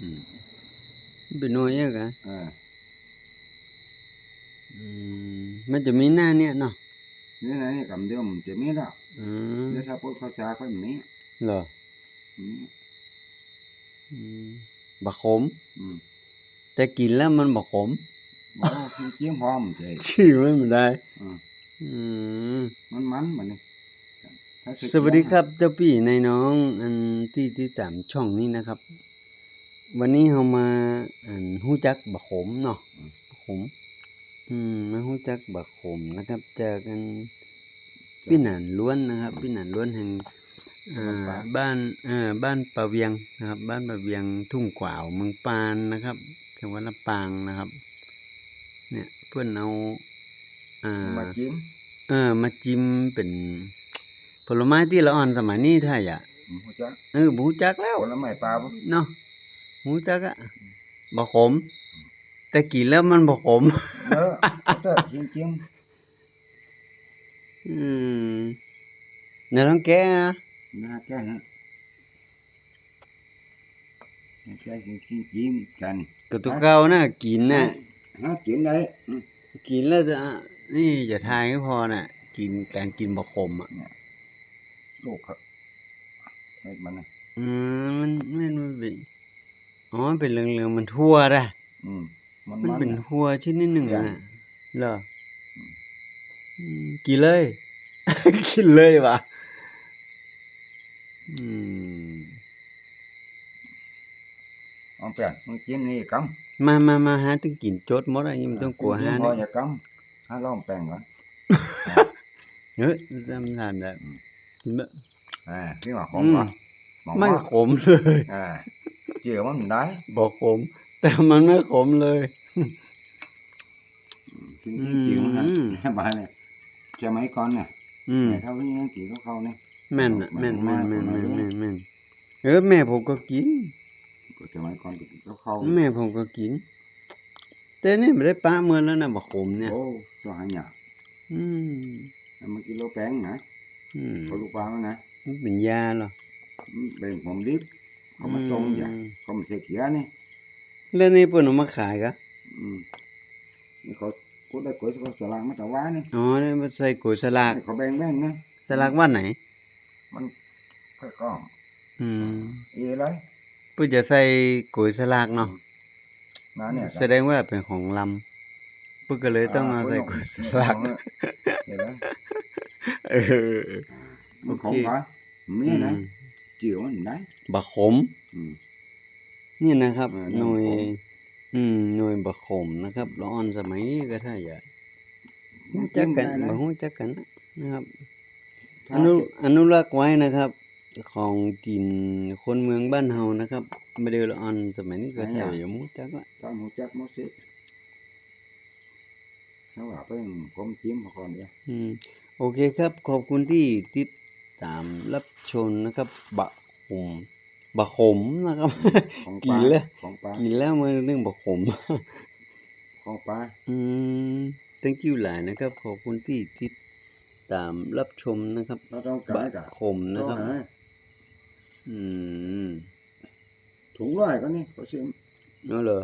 อืมเป็นน้อยอะกะเอออืมมันจะมีหน้าเนี่ยเนาะนี่นะนี่ cầm điều mình chỉ biết đó อืม nếu sao bữa khó xa có mình biết เหรอ ừ. อืมบักขม ừ. แต่กินแล้วมันบักขม bỏ khi chiếm hoa mình chỉ ชื่อมันไม่ได้ ừ. อืม mắn mắn mà này ถ้าสวัสดีครับเจ้าพี่ในน้อง อันที่ที่ตามช่องนี้นะครับ วันนี้เรามาอันฮู้จักบักขมเนาะบักขม อืมมาฮู้จักบักขมนะครับจากกันพี่หนานล้วนนะครับพี่หนานล้วนแห่งอ่าบ้านเอ่อบ้านปะเวียงนะครับ บ้านปะเวียงทุ่งกวาวเมืองปานนะครับจังหวัดลำปางนะครับ เนี่ยเพื่อนเอาอ่า mà chiếm เออมาจิ้มเป็นผลไม้ที่ละอ่อนสมัยนี้ถ้าอย่า ừ, không chắc เออบูจักแล้ว còn nó mày pa bố เนาะ บูจักอะบ่ขม แต่กินแล้วมันบ่ขม đó đó chiếm chiếm อืมเนี่ยต้องแก้นะ nó cái hả cái chiếm chiếm chiếm cành ก็ตัวเก่านะกินน่ะ hả chuyện đấy ừ. กินแล้วจะนี่จะทายก็พอน่ะ กินการกินบ่ขมอะลูกครับเฮ็ดมันนะอืมมันมันมันเป็น อ๋อมันเป็นเหลืองๆมันทั่วด่ะอืมมันมันมันเป็นน่ะทั่วชนิดหนึ่งอย่างอะเหรออืมกินเลย กินเลยว่ะอืมเอาเปลี่ยนมึงจิ้มนี่กำมามามาหาตึงกินจดหมดอันนี้มันต้องกลัวหาพอเนี่ยอย่ากำหาลองแป้งก่อนเฮ้ยจำทานได้กินแบบอ่าพี่ว่าของอืมก่อนบอกไม่ว่าขมเลยอ่า เจียวมันได้บอกขมแต่มันไม่ขมเลยกินกินเจียวนะอืมบ้านเนี่ยจะไม่ก่อนเนี่ยอืมแต่เท่านี้ยังกี่ก็เข้าเนี่ยแม่นน่ะแม่นแม่นแม่นมาแม่นมาแม่นแม่นเออแม่ผมก็กินก็จะไม่ก่อนก็เข้าแม่ผมก็กินแต่นี่ไม่ได้ป้าเมื่อแล้วนะบอกขมเนี่ยโอ้ตัวหายากอืมแล้วมันกิโลแป้งนะอืมเขาลูกปลาแล้วนะมันเป็นยาเหรอแบ่งผมดิบ เขามาต้มอย่างอืมเขามาใส่เกลือนี่แล้วนี่เพิ่นเอามาขายกะอืมนี่เขากูได้ก๋วยเขาสลากมาแต่ว่านี่อ๋อนี่มาใส่ก๋วยสลากเขาแบ่งแบ่งนะสลากวันไหน มันค่อยก้องอืมเอเลยเพิ่นจะใส่ก๋วยสลากเนาะน้าเนี่ยแสดงว่าเป็นของลำเพิ่นก็เลยต้องมาใส่ก๋วยสลากเห็นไหมเออมันของโอเคเขาเมียนะอืม จิ๋วมันได้บักขม อืม นี่นะครับเออหน่วย น้ำขม อืมหน่วยบักขมนะครับละอ่อนสมัยนี้ก็ถ้าอย่ารู้จักกันได้บ่นะรู้จักกันนะนะครับถ้าอนุอนุรักษ์ไว้นะครับ ของกินคนเมืองบ้านเฮานะครับไม่ได้ละอ่อนสมัยนี้ก็ถ้าอย่ารู้จักละตอนหูจักมดสิเขาว่าเพิ่งผมจิ้มมาก่อนเดียว อืม โอเคครับ ขอบคุณที่ติด ตามรับชมนะครับบะขมบะขมนะครับของปกิลานแล้วของปลากินแล้วมันเรื่องบะขม ของปลาอืม thank you หลายนะครับ ขอบคุณที่ติดตามรับชมนะครับเราต้องกาบะรกับขมนะครับต้องหาอืมถุงร้อยก็นี่เขาซื้อ นั่นเหรอ